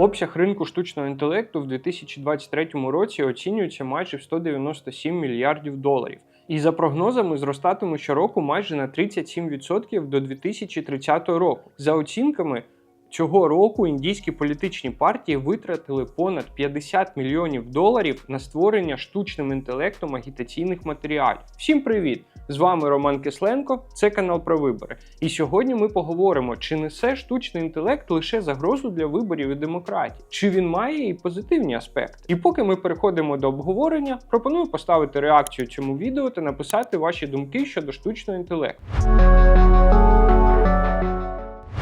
Обсяг ринку штучного інтелекту в 2023 році оцінюється майже в 197 мільярдів доларів. І за прогнозами зростатиме щороку майже на 37% до 2030 року. За оцінками, цього року індійські політичні партії витратили понад 50 мільйонів доларів на створення штучним інтелектом агітаційних матеріалів. Всім привіт! З вами Роман Кисленко, це канал про вибори. І сьогодні ми поговоримо, чи несе штучний інтелект лише загрозу для виборів і демократії, чи він має і позитивні аспекти. І поки ми переходимо до обговорення, пропоную поставити реакцію цьому відео та написати ваші думки щодо штучного інтелекту.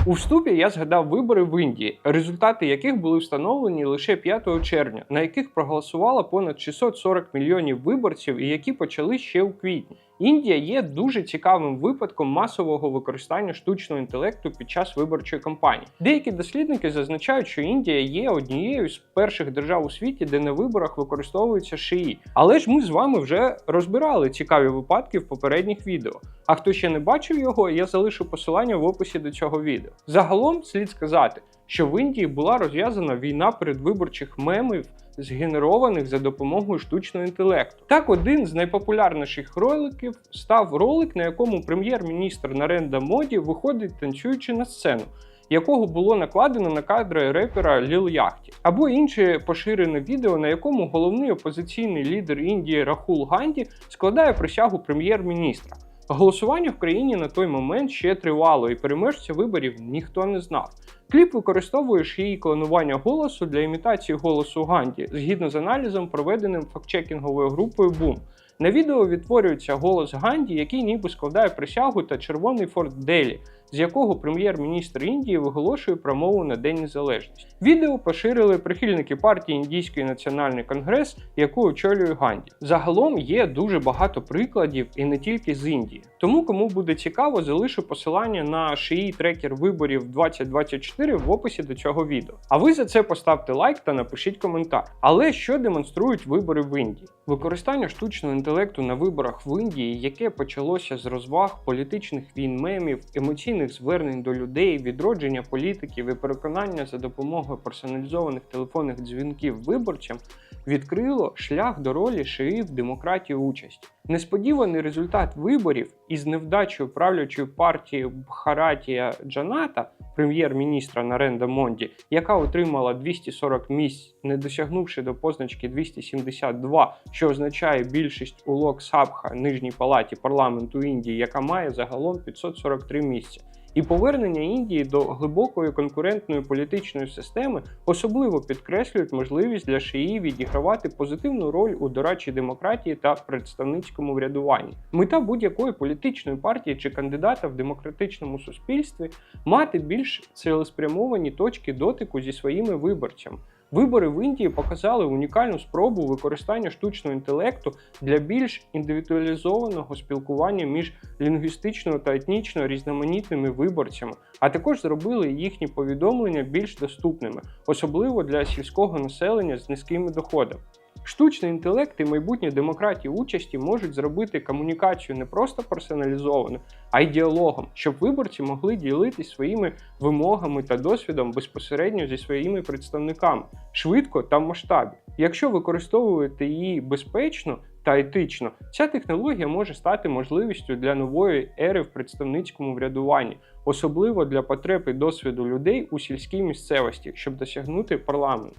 У вступі я згадав вибори в Індії, результати яких були встановлені лише 5 червня, на яких проголосувало понад 640 мільйонів виборців і які почали ще у квітні. Індія є дуже цікавим випадком масового використання штучного інтелекту під час виборчої кампанії. Деякі дослідники зазначають, що Індія є однією з перших держав у світі, де на виборах використовуються шиї. Але ж ми з вами вже розбирали цікаві випадки в попередніх відео. А хто ще не бачив його, я залишу посилання в описі до цього відео. Загалом слід сказати, що в Індії була розв'язана війна передвиборчих мемів згенерованих за допомогою штучного інтелекту. Так, один з найпопулярніших роликів став ролик, на якому прем'єр-міністр Наренда Моді виходить танцюючи на сцену. Якого було накладено на кадри репера Ліл Яхті, або інше поширене відео, на якому головний опозиційний лідер Індії Рахул Ганді складає присягу прем'єр-міністра. Голосування в країні на той момент ще тривало, і переможця виборів ніхто не знав. Кліп використовує її клонування голосу для імітації голосу Ганді згідно з аналізом, проведеним фактчекінговою групою Boom. На відео відтворюється голос Ганді, який ніби складає присягу та червоний форт Делі, з якого прем'єр-міністр Індії виголошує промову на День Незалежності. Відео поширили прихильники партії Індійський національний конгрес, яку очолює Ганді. Загалом є дуже багато прикладів і не тільки з Індії. Тому, кому буде цікаво, залишу посилання на шиї трекер виборів 2024 в описі до цього відео. А ви за це поставте лайк та напишіть коментар. Але що демонструють вибори в Індії? Використання штучного інтелекту на виборах в Індії, яке почалося з розваг, політичних війн, мемів, емоційних звернень до людей, відродження політиків і переконання за допомогою персоналізованих телефонних дзвінків виборцям, відкрило шлях до ролі шиї в демократії участі. Несподіваний результат виборів із невдачею правлячої партії Бхаратія Джаната, прем'єр-міністра Наренда Монді, яка отримала 240 місць, не досягнувши до позначки 272, що означає більшість у Локсабха нижній палаті парламенту Індії, яка має загалом 543 місця. І повернення Індії до глибокої конкурентної політичної системи особливо підкреслюють можливість для шиї відігравати позитивну роль у дорадчій демократії та представницькому врядуванні. Мета будь-якої політичної партії чи кандидата в демократичному суспільстві мати більш цілеспрямовані точки дотику зі своїми виборцями. Вибори в Індії показали унікальну спробу використання штучного інтелекту для більш індивідуалізованого спілкування між лінгвістично та етнічно різноманітними виборцями, а також зробили їхні повідомлення більш доступними, особливо для сільського населення з низькими доходами. Штучний інтелект і майбутнє демократії участі можуть зробити комунікацію не просто персоналізованою, а й діалогом, щоб виборці могли ділитись своїми вимогами та досвідом безпосередньо зі своїми представниками, швидко та в масштабі. Якщо використовувати її безпечно та етично, ця технологія може стати можливістю для нової ери в представницькому врядуванні, особливо для потреб і досвіду людей у сільській місцевості, щоб досягнути парламенту.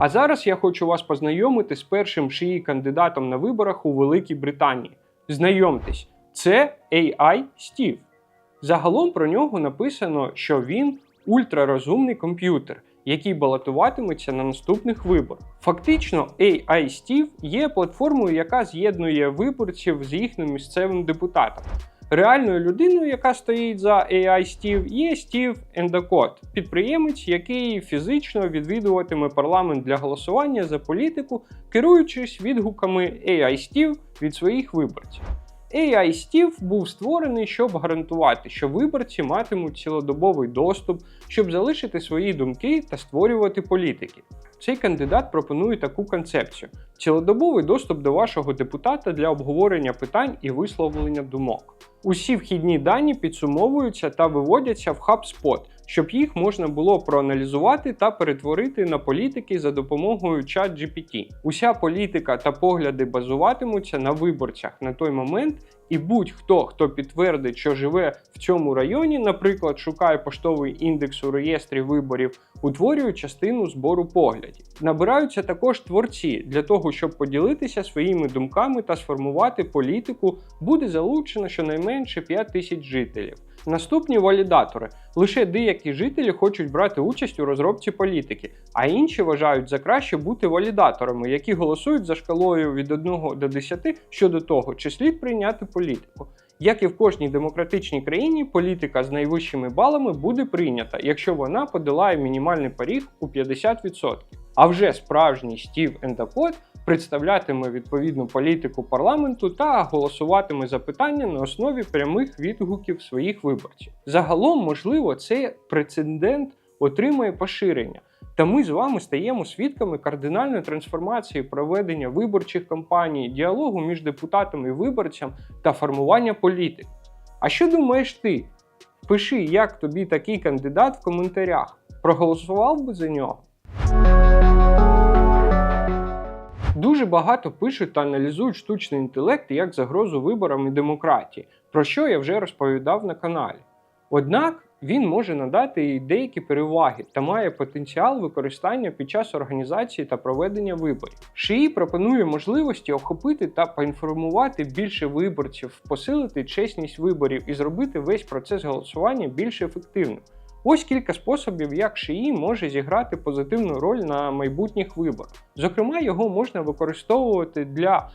А зараз я хочу вас познайомити з першим шиї кандидатом на виборах у Великій Британії. Знайомтесь, це AI Steve. Загалом про нього написано, що він ультрарозумний комп'ютер, який балотуватиметься на наступних виборах. Фактично, AI Steve є платформою, яка з'єднує виборців з їхнім місцевим депутатом. Реальною людиною, яка стоїть за AI Стів, є Стів Ендакот, підприємець, який фізично відвідуватиме парламент для голосування за політику, керуючись відгуками AI Стів від своїх виборців. AI Steve був створений, щоб гарантувати, що виборці матимуть цілодобовий доступ, щоб залишити свої думки та створювати політики. Цей кандидат пропонує таку концепцію: цілодобовий доступ до вашого депутата для обговорення питань і висловлення думок. Усі вхідні дані підсумовуються та виводяться в HubSpot, щоб їх можна було проаналізувати та перетворити на політики за допомогою ChatGPT. Уся політика та погляди базуватимуться на виборцях на той момент, і будь-хто, хто підтвердить, що живе в цьому районі, наприклад, шукає поштовий індекс у реєстрі виборів, утворює частину збору поглядів. Набираються також творці для того, щоб поділитися своїми думками та сформувати політику, буде залучено щонайменше 5 тисяч жителів. Наступні валідатори. Лише деякі жителі хочуть брати участь у розробці політики, а інші вважають за краще бути валідаторами, які голосують за шкалою від 1 до 10 щодо того, чи слід прийняти політику. Як і в кожній демократичній країні, політика з найвищими балами буде прийнята, якщо вона подолає мінімальний поріг у 50%. А вже справжній Стів Ендапот представлятиме відповідну політику парламенту та голосуватиме за питання на основі прямих відгуків своїх виборців. Загалом, можливо, цей прецедент отримає поширення. Та ми з вами стаємо свідками кардинальної трансформації проведення виборчих кампаній, діалогу між депутатами і виборцям та формування політик. А що думаєш ти? Пиши, як тобі такий кандидат в коментарях. Проголосував би за нього? Дуже багато пишуть та аналізують штучний інтелект як загрозу виборам і демократії, про що я вже розповідав на каналі. Однак він може надати деякі переваги та має потенціал використання під час організації та проведення виборів. ШИІ пропонує можливості охопити та поінформувати більше виборців, посилити чесність виборів і зробити весь процес голосування більш ефективним. Ось кілька способів, як ШИІ може зіграти позитивну роль на майбутніх виборах. Зокрема, його можна використовувати для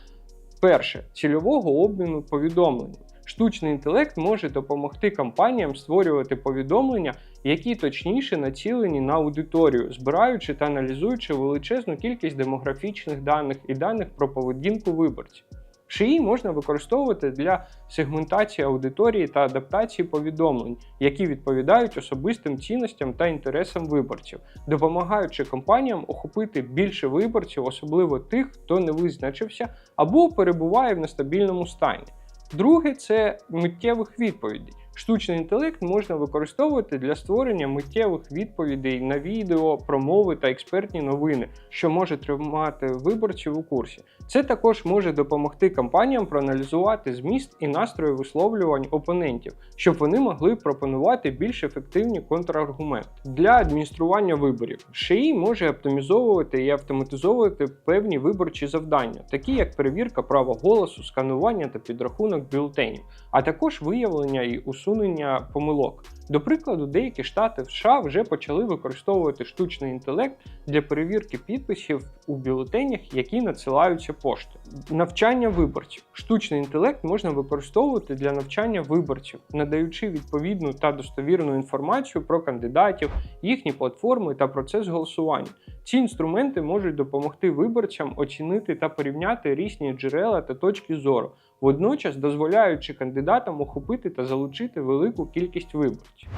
перше цільового обміну повідомленнями. Штучний інтелект може допомогти компаніям створювати повідомлення, які точніше націлені на аудиторію, збираючи та аналізуючи величезну кількість демографічних даних і даних про поведінку виборців. ШИІ можна використовувати для сегментації аудиторії та адаптації повідомлень, які відповідають особистим цінностям та інтересам виборців, допомагаючи компаніям охопити більше виборців, особливо тих, хто не визначився або перебуває в нестабільному стані. Друге це миттєвих відповідей. Штучний інтелект можна використовувати для створення миттєвих відповідей на відео, промови та експертні новини, що може тримати виборців у курсі. Це також може допомогти компаніям проаналізувати зміст і настрої висловлювань опонентів, щоб вони могли пропонувати більш ефективні контраргументи. Для адміністрування виборів ШИІ може оптимізовувати і автоматизовувати певні виборчі завдання, такі як перевірка права голосу, сканування та підрахунок бюлетенів, а також виявлення і усунення помилок. До прикладу, деякі штати в США вже почали використовувати штучний інтелект для перевірки підписів у бюлетенях, які надсилаються поштою. Навчання виборців. Штучний інтелект можна використовувати для навчання виборців, надаючи відповідну та достовірну інформацію про кандидатів, їхні платформи та процес голосування. Ці інструменти можуть допомогти виборцям оцінити та порівняти різні джерела та точки зору, водночас дозволяючи кандидатам охопити та залучити велику кількість виборців.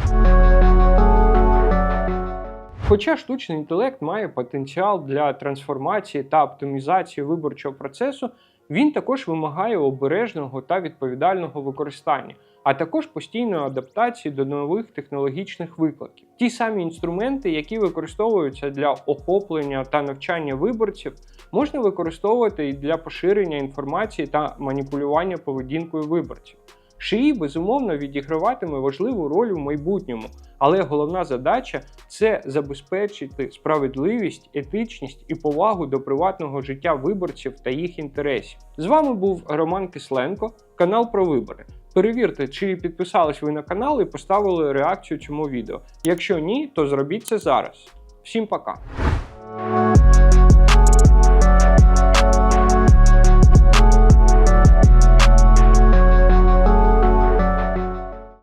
Хоча штучний інтелект має потенціал для трансформації та оптимізації виборчого процесу, він також вимагає обережного та відповідального використання, а також постійної адаптації до нових технологічних викликів. Ті самі інструменти, які використовуються для охоплення та навчання виборців, можна використовувати і для поширення інформації та маніпулювання поведінкою виборців. ШИІ, безумовно, відіграватиме важливу роль у майбутньому, але головна задача це забезпечити справедливість, етичність і повагу до приватного життя виборців та їх інтересів. З вами був Роман Кисленко, канал про вибори. Перевірте, чи підписались ви на канал і поставили реакцію цьому відео. Якщо ні, то зробіть це зараз. Всім пока!